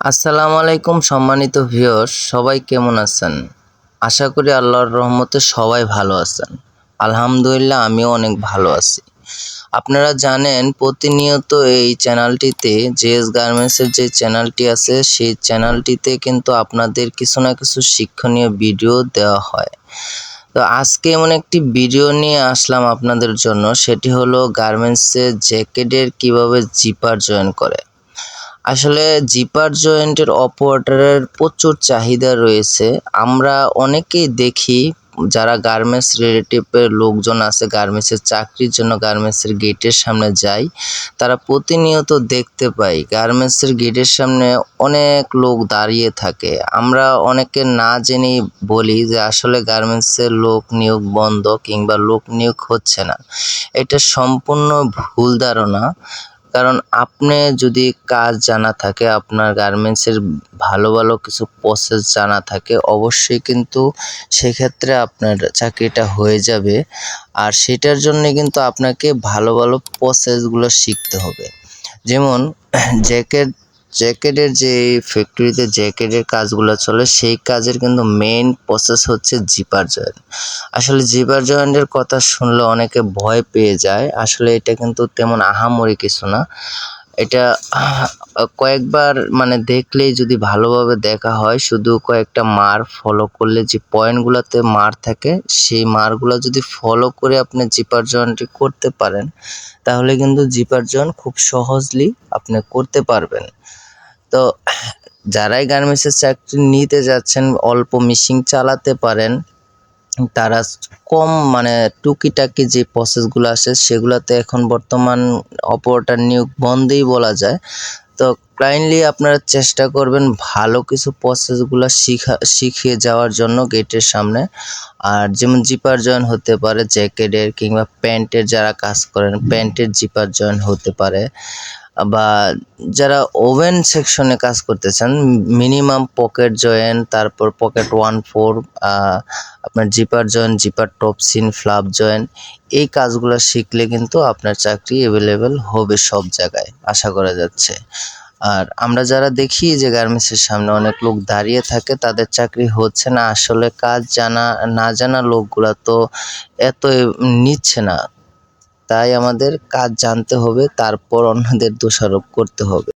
আসসালামু আলাইকুম সম্মানিত ভিউয়ার্স, সবাই কেমন আছেন? আশা করি আল্লাহর রহমতে সবাই ভালো আছেন। আলহামদুলিল্লাহ, আমিও অনেক ভালো আছি। আপনারা জানেন, প্রতিনিয়ত এই চ্যানেলটিতে, জেএস গার্মেন্টসের যে চ্যানেলটি আছে, সেই চ্যানেলটিতে কিন্তু আপনাদের কিছু না কিছু শিক্ষণীয় ভিডিও দেওয়া হয়। তো আজকে এমন একটি ভিডিও নিয়ে আসলাম আপনাদের জন্য, সেটি হলো গার্মেন্টসের জ্যাকেটের কীভাবে জিপার জয়েন করে। আসলে জিপার জয়েন্টের অপারেটরের প্রচুর চাহিদা রয়েছে। আমরা অনেকেই দেখি যারা গার্মেন্টস রিলেটিভের লোকজন আছে, গার্মেন্টসের চাকরির জন্য গার্মেন্টসের গেটের সামনে যায় তারা প্রতিনিয়ত দেখতে পাই গার্মেন্টসের গেটের সামনে অনেক লোক দাঁড়িয়ে থাকে। আমরা অনেকে না জেনেই বলি যে আসলে গার্মেন্টসের লোক নিয়োগ বন্ধ কিংবা লোক নিয়োগ হচ্ছে না। এটা সম্পূর্ণ ভুল ধারণা। কারণ আপনি যদি কাজ জানা থাকে, আপনার গার্মেন্টসের ভালো ভালো কিছু প্রসেস জানা থাকে, অবশ্যই কিন্তু সেক্ষেত্রে আপনার চাকরিটা হয়ে যাবে। আর সেটার জন্য কিন্তু আপনাকে ভালো ভালো প্রসেসগুলো শিখতে হবে। যেমন জ্যাকেট জ্যাকেটের যে ফ্যাক্টরিতে জ্যাকেটের কাজগুলো চলে, সেই কাজের কিন্তু মেইন প্রসেস হচ্ছে জিপার জয়েন্ট আসলে জিপার জয়েন্টের কথা শুনলে অনেকে ভয় পেয়ে যায়। আসলে এটা কিন্তু তেমন আহামরি কিছু না। এটা কয়েকবার মানে দেখলেই যদি ভালোভাবে দেখা হয়, শুধু কয়েকটা মার ফলো করলে যে পয়েন্টগুলোতে মার থাকে, সেই মারগুলো যদি ফলো করে আপনি জিপার জয়েন্টটি করতে পারেন, তাহলে কিন্তু জিপার জয়েন্ট খুব সহজলি আপনি করতে পারবেন। তো যারাই গার্মেন্টসের চাকরি নিতে যাচ্ছেন, অল্প মেশিন চালাতে পারেন তারা কম মানে টুকিটাকি যে প্রসেসগুলো আসে সেগুলোতে এখন বর্তমান অপারেটর নিয়োগ বন্ধই বলা যায়। তো কাইন্ডলি আপনারা চেষ্টা করবেন ভালো কিছু প্রসেসগুলো শিখা, শিখিয়ে যাওয়ার জন্য গেটের সামনে। আর যেমন জিপার জয়েন হতে পারে জ্যাকেটের কিংবা প্যান্টের যারা কাজ করেন প্যান্টের জিপার জয়েন হতে পারে। বা যারা ওভেন সেকশনে কাজ করতেছেন মিনিমাম পকেট জয়েন তারপর পকেট ওয়ান ফোর আপনার zipper join zipper top scene flap join এই কাজগুলো শিখলে কিন্তু আপনার চাকরি অ্যাভেলেবেল হবে সব জায়গায়, আশা করা যাচ্ছে। আর আমরা যারা দেখি যে গার্মেন্টসের সামনে অনেক লোক দাঁড়িয়ে থাকে, তাদের চাকরি হচ্ছে না। আসলে কাজ জানা, না জানা লোকগুলা তো এত নিচ্ছে না। তাই আমাদের কাজ জানতে হবে তারপর অন্যদের দোষারোপ করতে হবে।